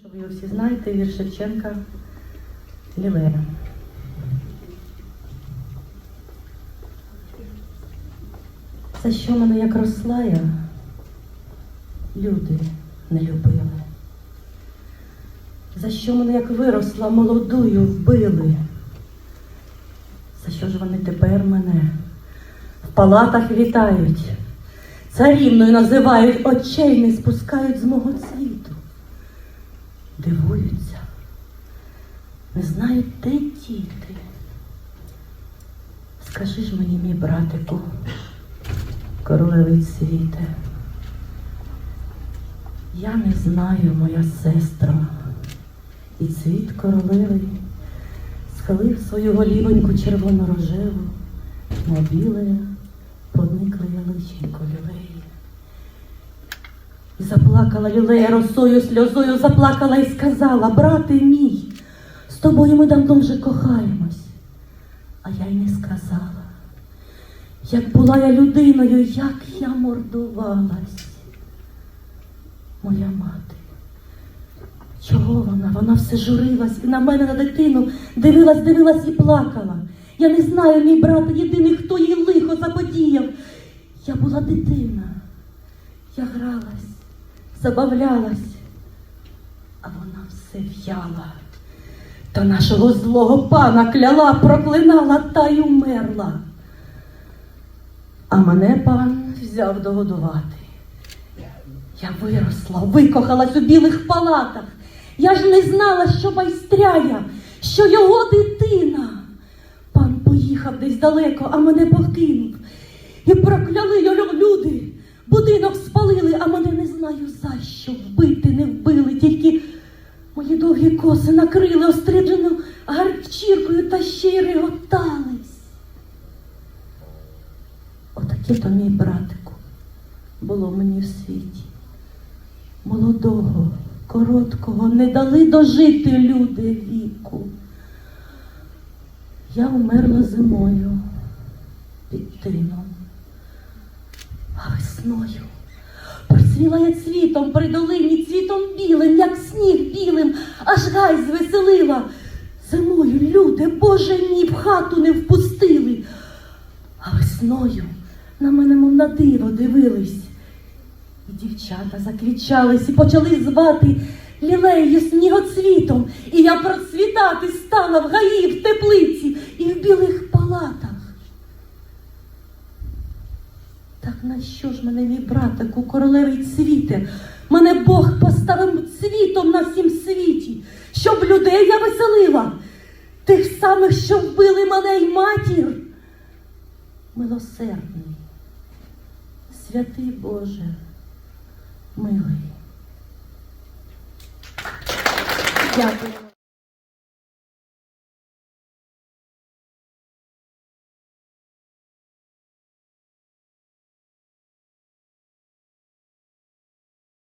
Що ви його всі знаєте, вір Шевченка Лілея. За що мене як росла я, люди не любили. За що мене як виросла молодую вбили? За що ж вони тепер мене в палатах вітають, царівною називають, очей не спускають з мого світу дивуються, не знають, де діти. Скажи ж мені, мій братику, королевий світе, я не знаю, моя сестра, і цвіт королевий схилив свою голівоньку червоно-рожеву, на біле заплакала Лілея росою, сльозою заплакала і сказала, брате мій, з тобою ми давно вже кохаємось. А я й не сказала, як була я людиною, як я мордувалась. Моя мати. Чого вона? Вона все журилась і на мене на дитину дивилась, дивилась і плакала. Я не знаю, мій брат єдиний, хто їй лихо заподіяв. Я була дитина. Я гралась, забавлялась, а вона все в'яла. Та нашого злого пана кляла, проклинала та й умерла. А мене пан взяв догодувати. Я виросла, викохалась у білих палатах. Я ж не знала, що майстряя, що його дитина. Пан поїхав десь далеко, а мене покинув. І прокляли його люди. Будинок спалили, а мене не знаю за що вбити не вбили. Тільки мої довгі коси накрили остриджену гарчіркою та ще й реготались. Отаке то мій братику було мені в світі. Молодого, короткого не дали дожити люди віку. Я умерла зимою під тином, а весною процвіла я цвітом при долині, цвітом білим, як сніг білим, аж гай звеселила. Зимою люди, Боже мій, в хату не впустили, а весною на мене, мов на диво дивились. І дівчата заквічались і почали звати лілею снігоцвітом. І я процвітати стала в гаї, в теплиці і в білих палатах. Так на що ж мене, мій братику, королевий цвіте? Мене Бог поставив цвітом на всім світі, щоб людей я веселила, тих самих, що вбили мене й матір. Милосердний, святий Боже, милий. Дякую.